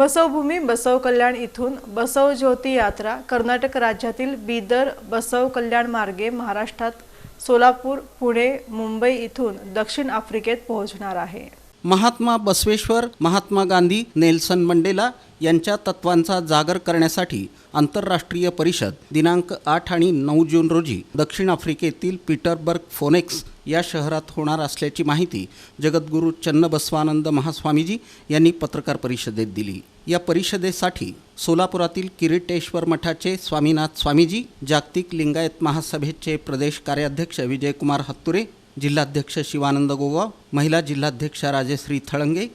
बसवभूमी बसव कल्याण इथून बसव ज्योती यात्रा कर्नाटक राज्यातील बीदर बसव कल्याण मार्गे महाराष्ट्रात सोलापूर पुणे मुंबई इथून दक्षिण आफ्रिकेत पोहोचणार आहे. महात्मा बसवेश्वर महात्मा गांधी नेल्सन मंडेला यांच्या तत्वांचा जागर करण्यासाठी आंतरराष्ट्रीय परिषद दिनांक आठ आणि नऊ जून रोजी दक्षिण आफ्रिकेतील पीटरबर्ग फोनेक्स या शहरात होणार असल्याची माहिती जगद्गुरू चन्नबसवानंद महास्वामीजी यांनी पत्रकार परिषदेत दिली. या परिषदेसाठी सोलापुरातील किरीटेश्वर मठाचे स्वामीनाथ स्वामीजी जागतिक लिंगायत महासभेचे प्रदेश कार्याध्यक्ष विजयकुमार हत्तुरे जिल्हाध्यक्ष शिवानंद गोवा महिला जिल्हाध्यक्ष राजेश्री थळंगे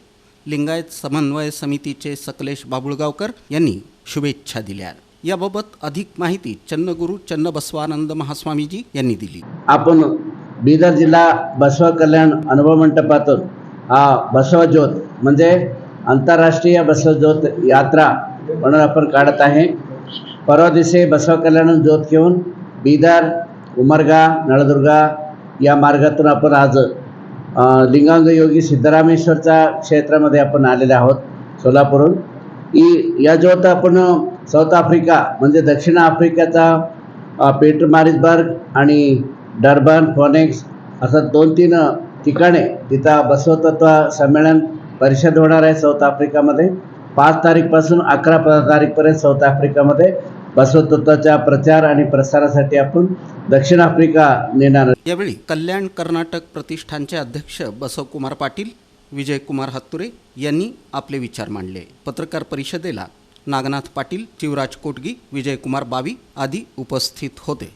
लिंगायत समन्वय समितीचे सकलेश बाबुळगावकर यांनी शुभेच्छा दिल्या. याबाबत अधिक माहिती चंदगुरू चन्न बसवानंद महास्वामीजी यांनी दिली. आपण बीदर जिल्हा बसव कल्याण अनुभव मंडपातून हा बसव ज्योत म्हणजे आंतरराष्ट्रीय बसव ज्योत यात्रा म्हणून आपण काढत आहे. परवा दिवशी बसव कल्याण ज्योत घेऊन बीदर उमरगा नळदुर्गा या मार्गातून आपण आज लिंगांगयोगी लिंगांग योगी सिद्धरामेश्वरच्या क्षेत्रामध्ये आपण आलेले आहोत सोलापूरहून. ई या आपण साऊथ आफ्रिका म्हणजे दक्षिण आफ्रिकेचा पेटर मारिसबर्ग आणि डर्बन फॉनेक्स असं दोन तीन ठिकाणे तिथं बसवतत्व संमेलन परिषद होणार आहे साऊथ आफ्रिकामध्ये. पाच तारीखपासून अकरा तारीखपर्यंत साऊथ आफ्रिकामध्ये बसवतत्वाच्या प्रचार आणि प्रसारासाठी आपण दक्षिण आफ्रिका नेणार यावेळी कल्याण कर्नाटक प्रतिष्ठानचे अध्यक्ष बसवकुमार पाटील विजयकुमार हत्तुरे यांनी आपले विचार मांडले. पत्रकार परिषदेला नागनाथ पाटील शिवराज कोटगी विजयकुमार बावी आदी उपस्थित होते.